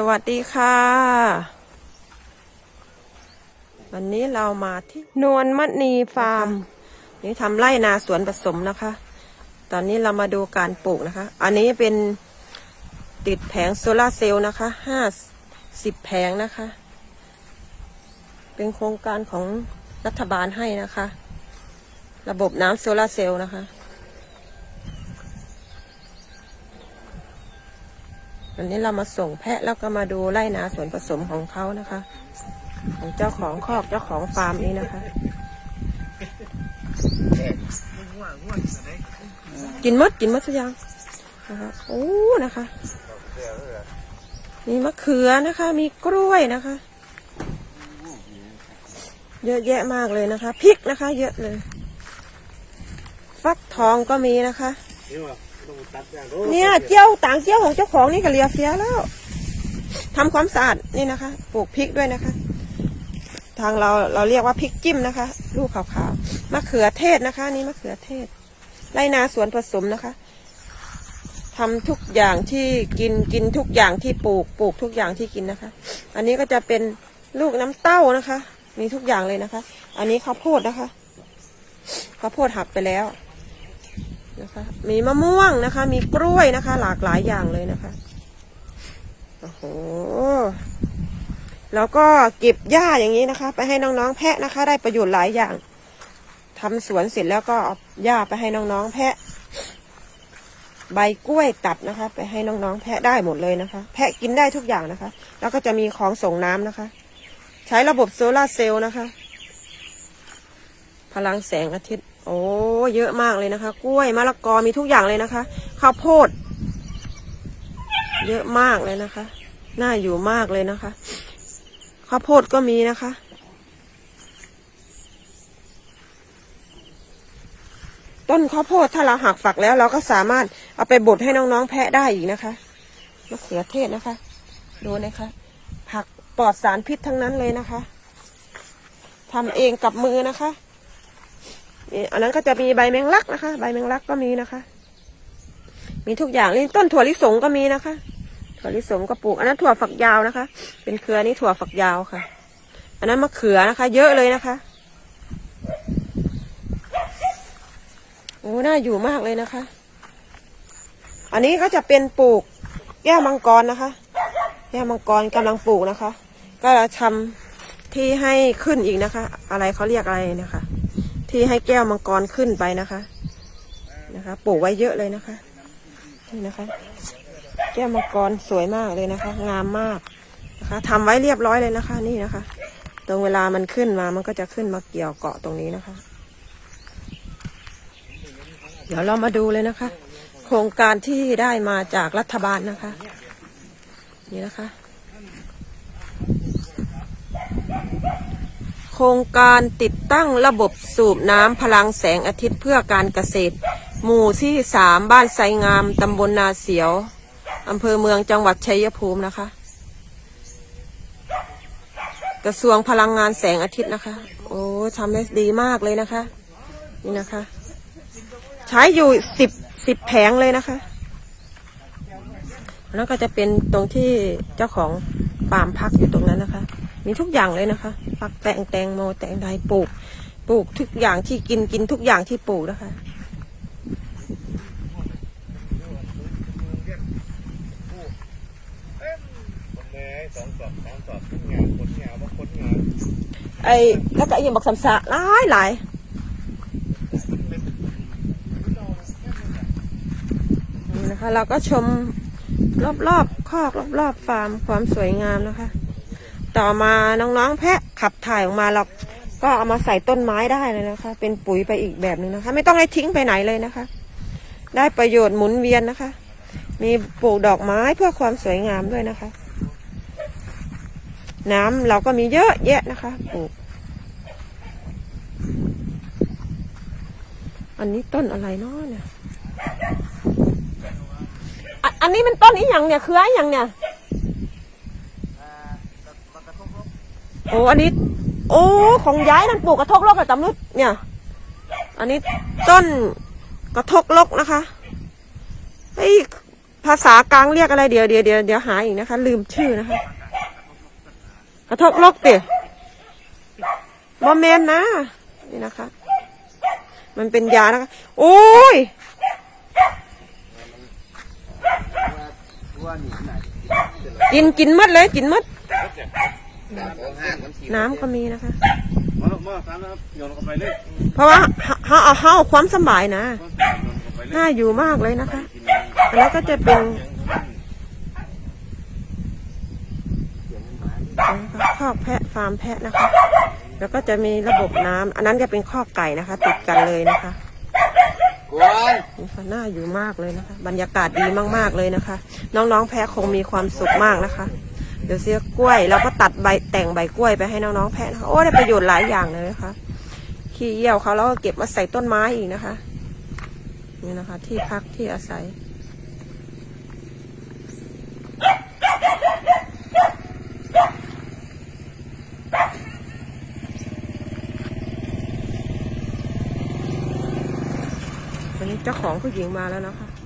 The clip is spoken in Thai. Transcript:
สวัสดีค่ะ วันนี้เรามาที่นวลมณีฟาร์ม นี่ทำไร่นาสวนผสมนะคะ ตอนนี้เรามาดูการปลูกนะคะ อันนี้เป็นติดแผงโซลาร์เซลล์นะคะห้าสิบแผงนะคะ เป็นโครงการของรัฐบาลให้นะคะ ระบบน้ำโซลาร์เซลล์นะคะ วันนี้เรามาส่งแพะแล้วก็มาดูไร่นาสวนผสมของเขานะคะ ของเจ้าของคอกเจ้าของฟาร์มนี้นะคะ กินมดกินมดสักอย่างนะคะโอ้นะคะ มีมะเขือนะคะ มีกล้วยนะคะ เยอะแยะมากเลยนะคะพริกนะคะ เยอะเลย ฟักทองก็มีนะคะ เนี่ยเจียวต่างเจียวของเจ้าของนี่ก็เลียเฟียแล้วทำความสะอาดนี่นะคะปลูกพริกด้วยนะคะ ทางเราเราเรียกว่าพริกจิ้มนะคะ ลูกขาวๆมะเขือเทศนะคะ นี่มะเขือเทศไรนาสวนผสมนะคะทำทุกอย่างที่กินกินทุกอย่างที่ปลูกปลูกทุกอย่างที่กินนะคะ อันนี้ก็จะเป็นลูกน้ำเต้านะคะ มีทุกอย่างเลยนะคะ อันนี้ข้าวโพดนะคะข้าวโพดหักไปแล้ว นะคะ มีมะม่วงนะคะ มีกล้วยนะคะ หลากหลายอย่างเลยนะคะ โอ้โห แล้วก็เก็บหญ้าอย่างนี้นะคะ ไปให้น้องๆแพะนะคะ ได้ประโยชน์หลายอย่างทำสวนเสร็จแล้วก็เอาหญ้าไปให้น้องๆแพะ ใบกล้วยตัดนะคะ ไปให้น้องๆแพะได้หมดเลยนะคะ แพะกินได้ทุกอย่างนะคะ แล้วก็จะมีของส่งน้ำนะคะ ใช้ระบบโซลาร์เซลล์นะคะ พลังแสงอาทิตย์ โอ้เยอะมากเลยนะคะ กล้วยมะละกอมีทุกอย่างเลยนะคะ ข้าวโพด เยอะมากเลยนะคะ น่าอยู่มากเลยนะคะ ข้าวโพดก็มีนะคะ ต้นข้าวโพดถ้าเราหักฝักแล้ว เราก็สามารถเอาไปบดให้น้องๆแพะได้อีกนะคะมะเขือเทศนะคะ ดูนะคะ ผักปลอดสารพิษทั้งนั้นเลยนะคะทำเองกับมือนะคะ อันนั้นก็จะมีใบแมงลักนะคะ ใบแมงลักก็มีนะคะ มีทุกอย่างนี่ต้นถั่วลิสงก็มีนะคะ ถั่วลิสงก็ปลูก อันนั้นถั่วฝักยาวนะคะ เป็นเครือนี่ถั่วฝักยาวค่ะ อันนั้นมะเขือนะคะ เยอะเลยนะคะโอ้น่าอยู่มากเลยนะคะ อันนี้ก็จะเป็นปลูกแก้วมังกรนะคะ แก้วมังกรกำลังปลูกนะคะ ก็จะทำที่ให้ขึ้นอีกนะคะ อะไรเขาเรียกอะไรนะคะ ที่ให้แก้วมังกรขึ้นไปนะคะนะคะปลูกไว้เยอะเลยนะคะนี่นะคะ แก้วมังกรสวยมากเลยนะคะ งามมากนะคะทำไว้เรียบร้อยเลยนะคะ นี่นะคะ ตรงเวลามันขึ้นมามันก็จะขึ้นมาเกี่ยวเกาะตรงนี้นะคะ เดี๋ยวเรามาดูเลยนะคะ โครงการที่ได้มาจากรัฐบาลนะคะ นี่นะคะ ครงการติดตั้งระบบสูบน้ำพลังแสงอาทิตย์เพื่อการเกษตร หมู่ที่สามบ้านไซงามตำบลนาเสียวอำเภอเมืองจังหวัดชัยภูมินะคะ กระทรวงพลังงานแสงอาทิตย์นะคะ โอ้ทำได้ดีมากเลยนะคะ นี่นะคะ ใช้อยู่สิบสิบแผงเลยนะคะ แล้วก็จะเป็นตรงที่เจ้าของฟาร์มพักอยู่ตรงนั้นนะคะ มีทุกอย่างเลยนะคะผักแตงแตงโมแตงไทยปลูก ปลูกทุกอย่างที่กินกินทุกอย่างที่ปลูกนะคะสอนงานคนงานว่าคนงานไอ้แล้วก็ยังบอกสำสะหลายหลายนะคะ เราก็ชมรอบๆคอกรอบๆฟาร์มความสวยงามนะคะ ต่อมาน้องๆแพะขับถ่ายออกมาเราก็เอามาใส่ต้นไม้ได้เลยนะคะ เป็นปุ๋ยไปอีกแบบหนึ่งนะคะ ไม่ต้องให้ทิ้งไปไหนเลยนะคะ ได้ประโยชน์หมุนเวียนนะคะ มีปลูกดอกไม้เพื่อความสวยงามด้วยนะคะ น้ำเราก็มีเยอะแยะนะคะปลูกอันนี้ต้นอะไรเนาะเนี่ย อันนี้มันต้นอีหยังเนี่ย คืออีหยังเนี่ย โอ้อันนี้ โอ้ของย้ายนั่นปลูกกระทกลกกับตำรุดเนี่ย อันนี้ต้นกระทกลกนะคะเฮ้ยภาษากลางเรียกอะไรเดี๋ยวเดี๋ยวเดี๋ยวเดี๋ยวหาอีกนะคะ ลืมชื่อนะคะ กระทกลกเตะบอมเมนนะ นี่นะคะ มันเป็นยานะคะ โอ้ยกินกินหมดเลย กินมัด หมดน้ำก็มีนะคะ มาลงมาสามนะครับโยนลงไปเลยเพราะว่าเฮาเอาเฮาเอาความสบายนะโยนลงไปเลยน่าอยู่มากเลยนะคะอันนั้นก็จะเป็นนะคะคอกแพะฟาร์มแพะนะคะ แล้วก็จะมีระบบน้ำอันนั้นจะเป็นคอกไก่นะคะ ติดกันเลยนะคะกวนนี่ค่ะน่าอยู่มากเลยนะคะ บรรยากาศดีมากๆเลยนะคะ น้องๆแพะคงมีความสุขมากนะคะ เดี๋ยวเสียกล้วยเราก็ตัดใบแต่งใบกล้วยไปให้น้องๆแพะนะคะโอ้ได้ประโยชน์หลายอย่างเลยนะคะขี้เยี่ยวเขาแล้วก็เก็บมาใส่ต้นไม้อีกนะคะ นี่นะคะ ที่พักที่อาศัยวันนี้เจ้าของผู้หญิงมาแล้วนะคะ